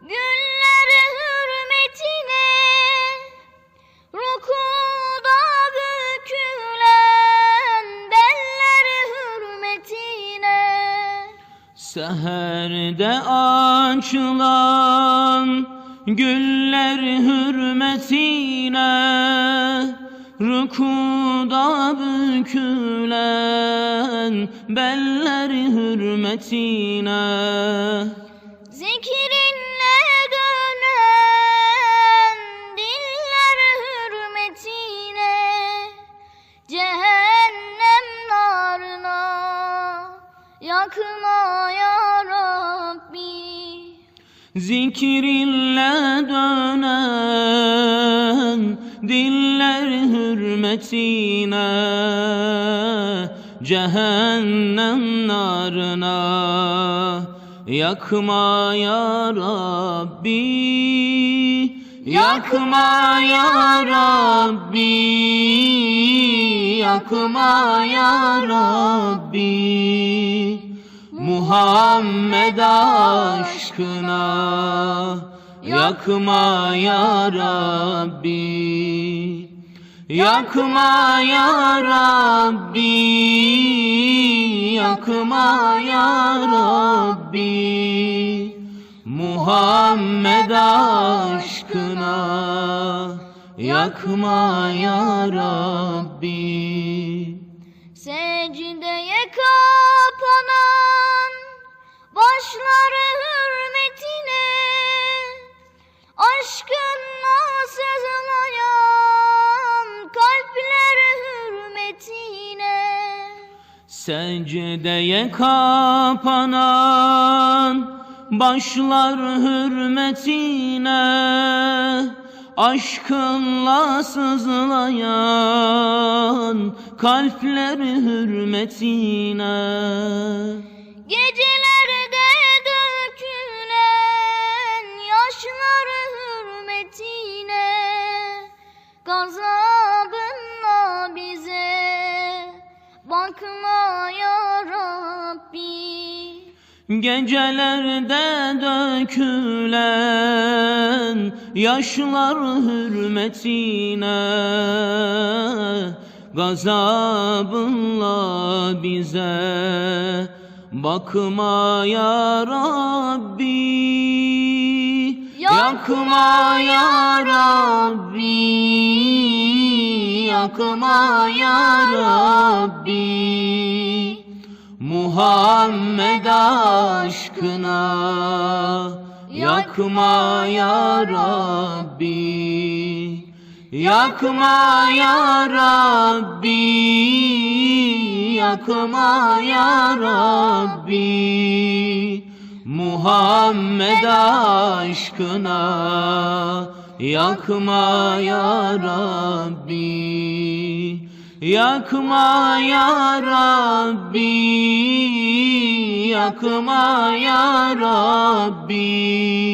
Güller hürmetine Rukuda bükülen Beller hürmetine. Seherde açılan güller hürmetine Rükuda bükülen beller hürmetine. Zikrinle yakma ya Rabbi. Zikrinle dönen diller hürmetine Cehennem narına yakma ya Rabbi. Yakma ya Rabbi Yakma ya Rabbi Muhammed aşkına yakma ya Rabbi yakma ya Rabbi yakma ya Rabbi. Muhammed aşkına yakma ya Rabbi. Secdeye kapanan başları hürmetine Aşkınla sızlayan kalpler hürmetine. Secdeye kapanan başlar hürmetine Aşkınla sızlayan kalpler hürmetine Gazabınla bize. Bakma ya Rabbi. Gecelerde dökülen yaşlar hürmetine Gazabınla bize. Bakma ya Rabbi Yakma ya Rabbi Yakma ya Rabbi. Muhammed aşkına yakma ya Rabbi. Yakma ya Rabbi yakma ya Rabbi Muhammed aşkına yakma ya Rabbi Yakma ya Rabbi Yakma ya Rabbi